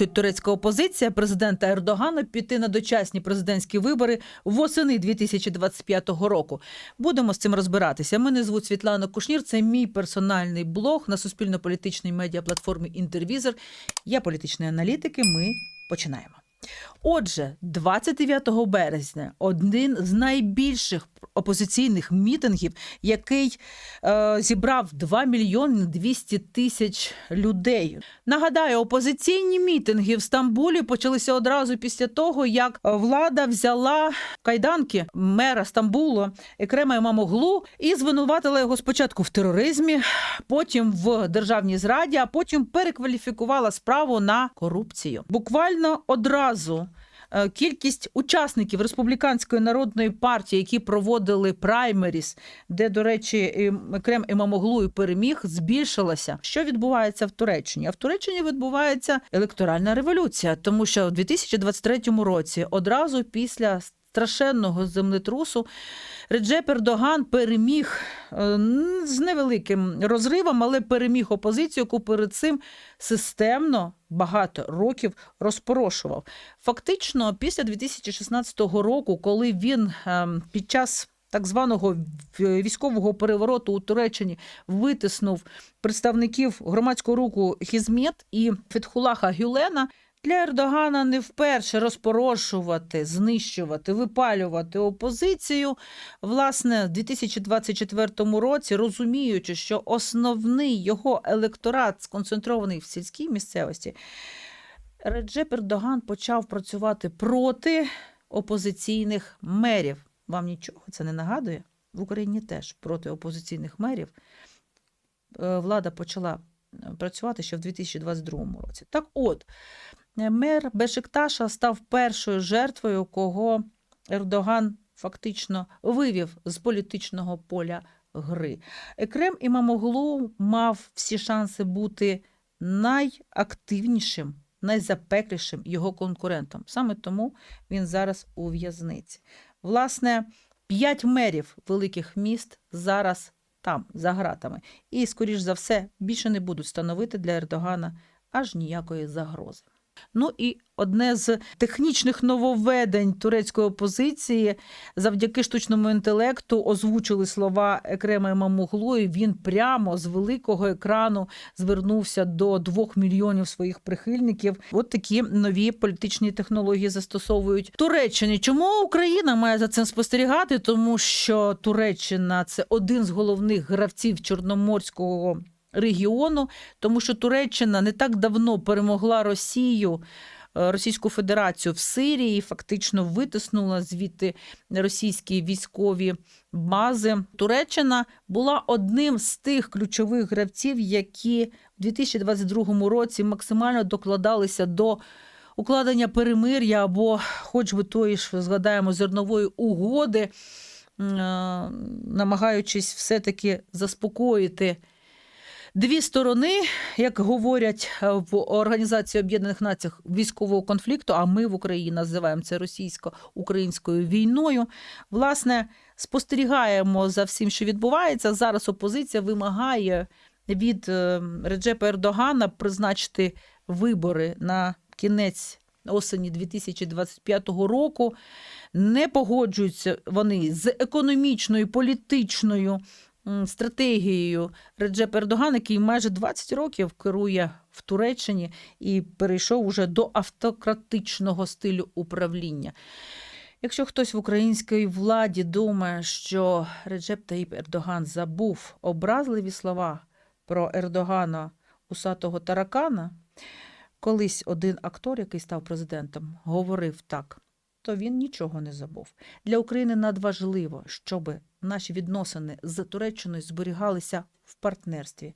змусить турецька опозиція президента Ердогана піти на дочасні президентські вибори восени 2025 року. Будемо з цим розбиратися. Мене звуть Світлана Кушнір. Це мій персональний блог на суспільно-політичній медіаплатформі Інтервізор. Я політичний аналітик. і Ми починаємо. Отже, 29 березня один з найбільших опозиційних мітингів, який е, зібрав 2 мільйони 200 тисяч людей. Нагадаю, опозиційні мітинги в Стамбулі почалися одразу після того, як влада взяла кайданки мера Стамбулу Екрема Імамоглу і звинуватила його спочатку в тероризмі, потім в державній зраді, а потім перекваліфікувала справу на корупцію. Буквально одразу. Е, Кількість учасників республіканської народної партії, які проводили праймеріс, де, до речі, Крем Імамоглу і переміг, збільшилася. Що відбувається в Туреччині? А в Туреччині відбувається електоральна революція, тому що в 2023 році, одразу після страшенного землетрусу, Реджеп Ердоган переміг е, з невеликим розривом, але переміг опозицію, яку перед цим системно багато років розпорошував. Фактично, після 2016 року, коли він ем, під час так званого військового перевороту у Туреччині витиснув представників громадського руху Хізмет і Фетхулаха Гюлена. Для Ердогана не вперше розпорошувати, знищувати, випалювати опозицію. Власне, в 2024 році, розуміючи, що основний його електорат сконцентрований в сільській місцевості, Реджеп Ердоган почав працювати проти опозиційних мерів. Вам нічого це не нагадує? В Україні теж проти опозиційних мерів е, влада почала е, працювати ще в 2022 році. Так от, мер Бешикташа став першою жертвою, кого Ердоган фактично вивів з політичного поля гри. Екрем Імамоглу мав всі шанси бути найактивнішим, найзапеклішим його конкурентом. Саме тому він зараз у в'язниці. Власне, п'ять мерів великих міст зараз там, за гратами. І, скоріш за все, більше не будуть становити для Ердогана аж ніякої загрози. Ну і одне з технічних нововведень турецької опозиції завдяки штучному інтелекту озвучили слова Екрема Імамоглу, і він прямо з великого екрану звернувся до двох мільйонів своїх прихильників. От такі нові політичні технології застосовують Туреччині. Чому Україна має за цим спостерігати? Тому що Туреччина це один з головних гравців Чорноморського регіону, тому що Туреччина не так давно перемогла Росію. е, Російську Федерацію в Сирії фактично витиснула звідти російські військові бази. Туреччина була одним з тих ключових гравців, які в 2022 році максимально докладалися до укладення перемир'я або, хоч би тої ж згадаємо, зернової угоди, е, намагаючись все-таки заспокоїти дві сторони, як говорять е, в Організації Об'єднаних Націй військового конфлікту, а ми в Україні називаємо це російсько-українською війною. Власне, спостерігаємо за всім, що відбувається. Зараз опозиція вимагає від е, Реджепа Ердогана призначити вибори на кінець осені 2025 року. Не погоджуються вони з економічною, політичною стратегією Реджепа Ердогана, який майже 20 років керує в Туреччині і перейшов уже до автократичного стилю управління. Якщо хтось в українській владі думає, що Реджеп Таїп Ердоган забув образливі слова про Ердогана усатого таракана, колись один актор, який став президентом, говорив так, то він нічого не забув. Для України надважливо, щоб наші відносини з Туреччиною зберігалися в партнерстві,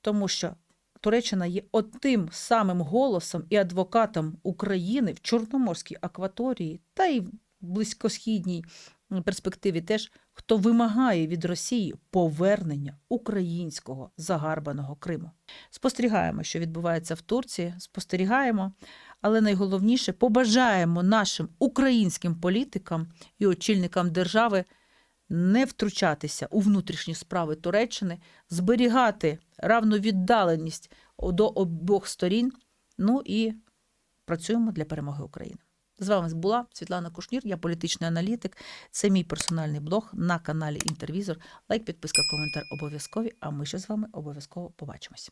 тому що Туреччина є отим самим голосом і адвокатом України в Чорноморській акваторії та й в близькосхідній перспективі теж, хто вимагає від Росії повернення українського загарбаного Криму. Спостерігаємо, що відбувається в Турції, спостерігаємо, але найголовніше побажаємо нашим українським політикам і очільникам держави не втручатися у внутрішні справи Туреччини, зберігати равновіддаленість до обох сторін, ну і працюємо для перемоги України. З вами була Світлана Кушнір, я політичний аналітик. Це мій персональний блог на каналі Інтервізор. Лайк, підписка, коментар обов'язкові. А ми ще з вами обов'язково побачимось.